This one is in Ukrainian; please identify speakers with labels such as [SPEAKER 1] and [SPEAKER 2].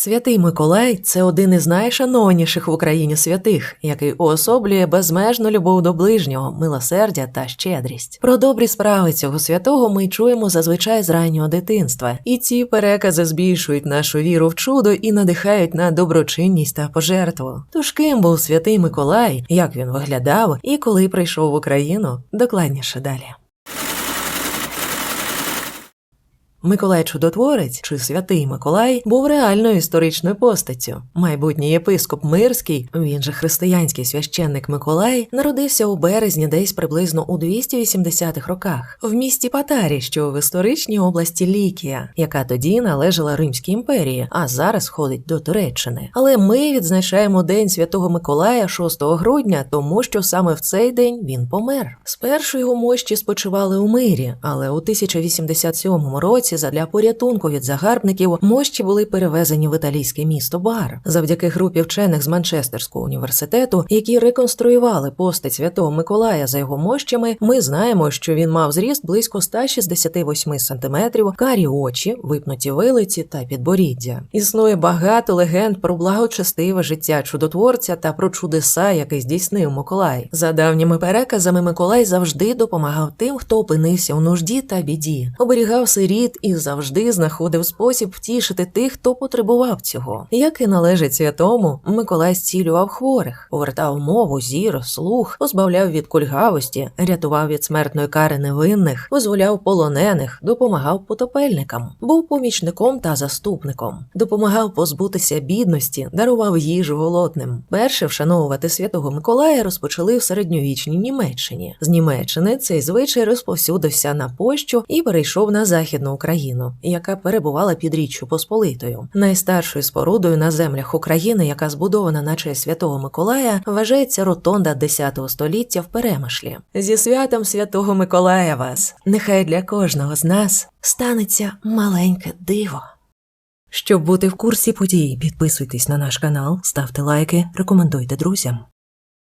[SPEAKER 1] Святий Миколай це один із найшановніших в Україні святих, який уособлює безмежну любов до ближнього, милосердя та щедрість. Про добрі справи цього святого ми чуємо зазвичай з раннього дитинства, і ці перекази збільшують нашу віру в чудо і надихають на доброчинність та пожертву. Тож ким був святий Миколай, як він виглядав і коли прийшов в Україну, докладніше далі. Миколай Чудотворець чи святий Миколай був реальною історичною постаттю. Майбутній єпископ Мирський, він же християнський священник Миколай, народився у березні десь приблизно у 280-х роках в місті Патарі, що в історичній області Лікія, яка тоді належала Римській імперії, а зараз входить до Туреччини. Але ми відзначаємо День Святого Миколая 6 грудня, тому що саме в цей день він помер. Спершу його мощі спочивали у мирі, але у 1087 році задля порятунку від загарбників мощі були перевезені в італійське місто Бар. Завдяки групі вчених з Манчестерського університету, які реконструювали постать святого Миколая за його мощами, ми знаємо, що він мав зріст близько 168 сантиметрів, карі очі, випнуті вилиці та підборіддя. Існує багато легенд про благочестиве життя чудотворця та про чудеса, які здійснив Миколай. За давніми переказами, Миколай завжди допомагав тим, хто опинився у нужді та біді, оберігав сиріт і завжди знаходив спосіб втішити тих, хто потребував цього. Як і належить святому, Миколай зцілював хворих, повертав мову, зір, слух, позбавляв від кульгавості, рятував від смертної кари невинних, визволяв полонених, допомагав потопельникам, був помічником та заступником, допомагав позбутися бідності, дарував їжу голодним. Перше вшановувати святого Миколая розпочали в середньовічній Німеччині. З Німеччини цей звичай розповсюдився на Польщу і перейшов на західну Україну, яка перебувала під Річчю Посполитою. Найстаршою спорудою на землях України, яка збудована на честь святого Миколая, вважається ротонда X століття в Перемишлі. Зі святом святого Миколая вас! Нехай для кожного з нас станеться маленьке диво. Щоб бути в курсі подій, підписуйтесь на наш канал, ставте лайки, рекомендуйте друзям.